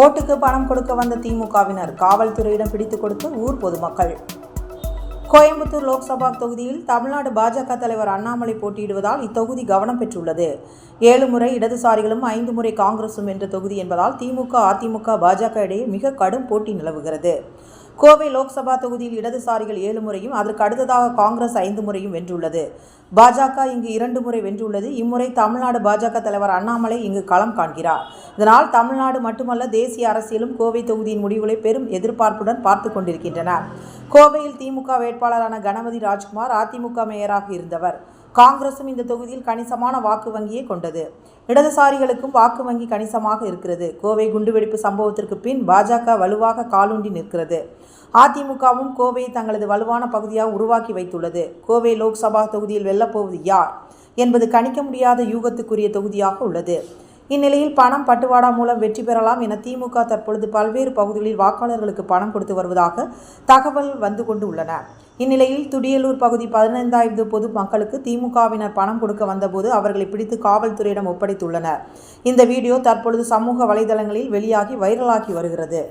ஓட்டுக்கு பணம் கொடுக்க வந்த திமுகவினர் காவல்துறையிடம் பிடித்து கொடுத்த ஊர் பொதுமக்கள். கோயம்புத்தூர் லோக்சபா தொகுதியில் தமிழ்நாடு பாஜக தலைவர் அண்ணாமலை போட்டியிடுவதால் இத்தொகுதி கவனம் பெற்றுள்ளது. ஏழு முறை இடதுசாரிகளும் ஐந்து முறை காங்கிரசும் என்ற தொகுதி என்பதால் திமுக அதிமுக பாஜக இடையே மிக கடும் போட்டி நிலவுகிறது. கோவை லோக்சபா தொகுதியில் இடதுசாரிகள் ஏழு முறையும் அதற்கு அடுத்ததாக காங்கிரஸ் ஐந்து முறையும் வென்றுள்ளது. பாஜக இங்கு இரண்டு முறை வென்றுள்ளது. இம்முறை தமிழ்நாடு பாஜக தலைவர் அண்ணாமலை இங்கு களம் காண்கிறார். இதனால் தமிழ்நாடு மட்டுமல்ல தேசிய அரசியலும் கோவை தொகுதியின் முடிவுகளை பெரும் எதிர்பார்ப்புடன் பார்த்து கொண்டிருக்கின்றன. கோவையில் திமுக வேட்பாளரான கணபதி ராஜ்குமார் அதிமுக மேயராக இருந்தவர். காங்கிரசும் இந்த தொகுதியில் கணிசமான வாக்கு வங்கியை கொண்டது. இடதுசாரிகளுக்கும் வாக்கு வங்கி கணிசமாக இருக்கிறது. கோவை குண்டுவெடிப்பு சம்பவத்திற்கு பின் பாஜக வலுவாக காலூண்டி நிற்கிறது. அதிமுகவும் கோவையை தங்களது வலுவான பகுதியாக உருவாக்கி வைத்துள்ளது. கோவை லோக்சபா தொகுதியில் வெல்லப்போவது யார்? என்பது கணிக்க முடியாத யூகத்துக்குரிய தொகுதியாக உள்ளது. இந்நிலையில் பணம் பட்டுவாடா மூலம் வெற்றி பெறலாம் என திமுக தற்பொழுது பல்வேறு பகுதிகளில் வாக்காளர்களுக்கு பணம் கொடுத்து வருவதாக தகவல் வந்து கொண்டு உள்ளன இந்நிலையில் துடியலூர் பகுதி பதினைந்தாவது பொது மக்களுக்கு திமுகவினர் பணம் கொடுக்க வந்தபோது அவர்களை பிடித்து காவல்துறையிடம் ஒப்படைத்துள்ளனர். இந்த வீடியோ தற்பொழுது சமூக வலைதளங்களில் வெளியாகி வைரலாகி வருகிறது.